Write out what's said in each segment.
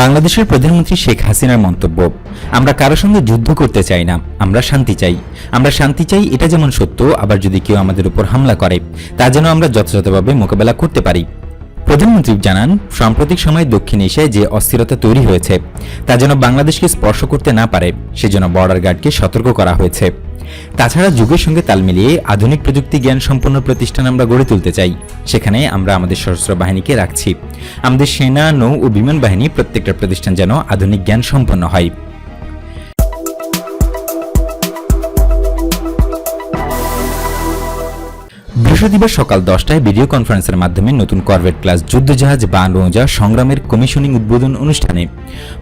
বাংলাদেশের প্রধানমন্ত্রী শেখ হাসিনার মন্তব্য, আমরা কারও সঙ্গে যুদ্ধ করতে চাই না, আমরা শান্তি চাই। আমরা শান্তি চাই এটা যেমন সত্য, আবার যদি কেউ আমাদের উপর হামলা করে, তা যেন আমরা যথাযথভাবে মোকাবেলা করতে পারি। প্রধানমন্ত্রী জানান, সাম্প্রতিক সময়ে দক্ষিণ এশিয়ায় যে অস্থিরতা তৈরি হয়েছে, তা যেন বাংলাদেশকে স্পর্শ করতে না পারে, সেজন্য বর্ডার গার্ডকে সতর্ক করা হয়েছে। তাছাড়া যুগের সঙ্গে তাল মিলিয়ে আধুনিক প্রযুক্তি জ্ঞান সম্পন্ন প্রতিষ্ঠান আমরা গড়ে তুলতে চাই। সেখানে আমরা আমাদের সশস্ত্র বাহিনীকে রাখছি। আমাদের সেনা, নৌ ও বিমান বাহিনী প্রত্যেকটা প্রতিষ্ঠান যেন আধুনিক জ্ঞান সম্পন্ন হয়। বৃহস্পতিবার সকাল দশটায় ভিডিও কনফারেন্সের মাধ্যমে নতুন করভেট ক্লাস যুদ্ধজাহাজ বা নৌজা সংগ্রামের কমিশনিং উদ্বোধন অনুষ্ঠানে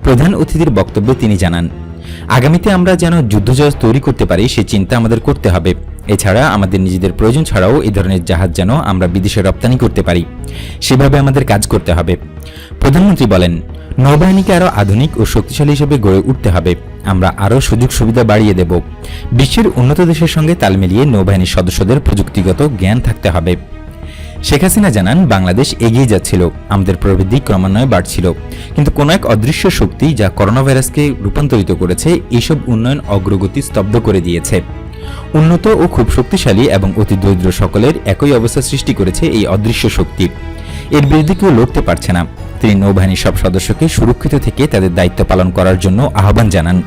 প্রধান অতিথির বক্তব্যে তিনি জানান আগামীতে আমরা যেন যুদ্ধজাহাজ তৈরি করতে পারি, সে চিন্তা আমাদের করতে হবে। এছাড়া আমাদের নিজেদের প্রয়োজন ছাড়াও এই ধরনের জাহাজ যেন আমরা বিদেশে রপ্তানি করতে পারি। সেভাবে আমাদের কাজ করতে হবে। প্রধানমন্ত্রী বলেন, নৌবাহিনীকে আরও আধুনিক ও শক্তিশালী হিসেবে গড়ে উঠতে হবে। আমরা আরও সুযোগ সুবিধা বাড়িয়ে দেব। বিশ্বের উন্নত দেশের সঙ্গে তাল মিলিয়ে নৌবাহিনীর সদস্যদের প্রযুক্তিগত জ্ঞান থাকতে হবে। শেখ হাসিনা জানান, বাংলাদেশ এগিয়ে যাচ্ছিল, আমাদের প্রবৃদ্ধি ক্রমান্বয়ে বাড়ছিল। কিন্তু কোনো এক অদৃশ্য শক্তি যা করোনা ভাইরাসকে রূপান্তরিত করেছে এইসব উন্নয়ন অগ্রগতি স্তব্ধ করে দিয়েছে। উন্নত ও খুব শক্তিশালী এবং অতি দরিদ্র সকলের একই অবস্থা সৃষ্টি করেছে এই অদৃশ্য শক্তি। এর বিরুদ্ধে কেউ লড়তে পারছে না। তিনি নৌবাহিনীর সব সদস্যকে সুরক্ষিত থেকে তাদের দায়িত্ব পালন করার জন্য আহ্বান জানান।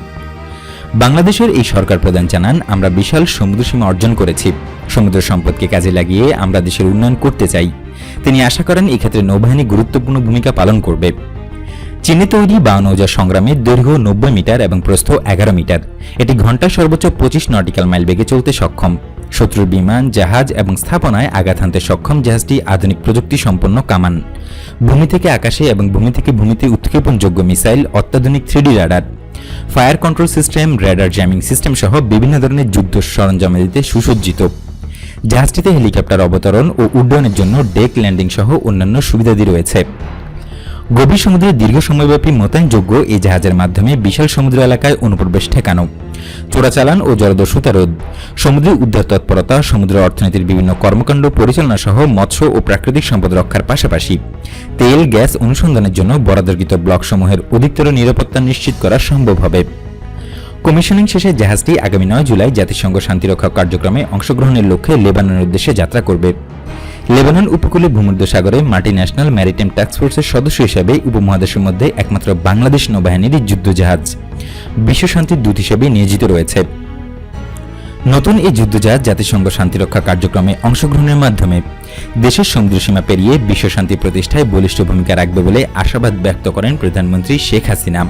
বাংলাদেশের এই সরকার প্রধান জানান, আমরা বিশাল সমুদ্রসীমা অর্জন করেছি। সমুদ্র সম্পদকে কাজে লাগিয়ে আমরা দেশের উন্নয়ন করতে চাই। তিনি আশা করেন এক্ষেত্রে নৌবাহিনী গুরুত্বপূর্ণ ভূমিকা পালন করবে। চীনে তৈরি বা নৌজা সংগ্রামের দৈর্ঘ্য নব্বই মিটার এবং প্রস্থ এগারো মিটার। এটি ঘন্টায় সর্বোচ্চ পঁচিশ নটিক্যাল মাইল বেগে চলতে সক্ষম। শত্রুর বিমান, জাহাজ এবং স্থাপনায় আঘাত হানতে সক্ষম জাহাজটি আধুনিক প্রযুক্তি সম্পন্ন কামান। ভূমি থেকে আকাশে এবং ভূমি থেকে ভূমিতে উৎক্ষেপণযোগ্য মিসাইল, অত্যাধুনিক three D radar. Fire control system, radar jamming system সহ বিভিন্ন ধরনের যুদ্ধ সরঞ্জাম দিতে সুসজ্জিত। জাহাজটিতে হেলিকপ্টার অবতরণ ও উড্ডয়নের জন্য ডেক ল্যান্ডিং সহ অন্যান্য সুবিধাদি রয়েছে। গভীর সমুদ্রে দীর্ঘ সময়ব্যাপী মোতায়েনযোগ্য এই জাহাজের মাধ্যমে বিশাল সমুদ্র এলাকায় অনুপ্রবেশ ঠেকানো, চোরাচালান ও জলদস্যুতা রোধ সমুদ্রে উদ্ধার তৎপরতা সমুদ্র অর্থনীতির বিভিন্ন কর্মকাণ্ড পরিচালনা সহ মৎস্য ও প্রাকৃতিক সম্পদ রক্ষার পাশাপাশি তেল, গ্যাস অনুসন্ধানের জন্য বরাদ্দকৃত ব্লকসমূহের অধিকতর নিরাপত্তা নিশ্চিত করা সম্ভব হবে। কমিশনিং শেষে জাহাজটি আগামী নয় জুলাই জাতিসংঘ শান্তিরক্ষা কার্যক্রমে অংশগ্রহণের লক্ষ্যে লেবাননের উদ্দেশ্যে যাত্রা করবে। লেবানন উপকূলে ভূমধ্য সাগরে মাল্টি ন্যাশনাল ম্যারিটাইম টাস্কফোর্সের সদস্য হিসেবে উপমহাদেশের মধ্যে একমাত্র বাংলাদেশ নৌবাহিনীর যুদ্ধজাহাজ। বিশ্বশান্তির দূত হিসেবে নিয়োজিত রয়েছে। নতুন এই যুদ্ধজাহাজ জাতিসংঘ শান্তিরক্ষা কার্যক্রমে অংশগ্রহণের মাধ্যমে দেশের সমুদ্রসীমা পেরিয়ে বিশ্বশান্তি প্রতিষ্ঠায় বলিষ্ঠ ভূমিকা রাখবে বলে আশাবাদ ব্যক্ত করেন প্রধানমন্ত্রী শেখ হাসিনা।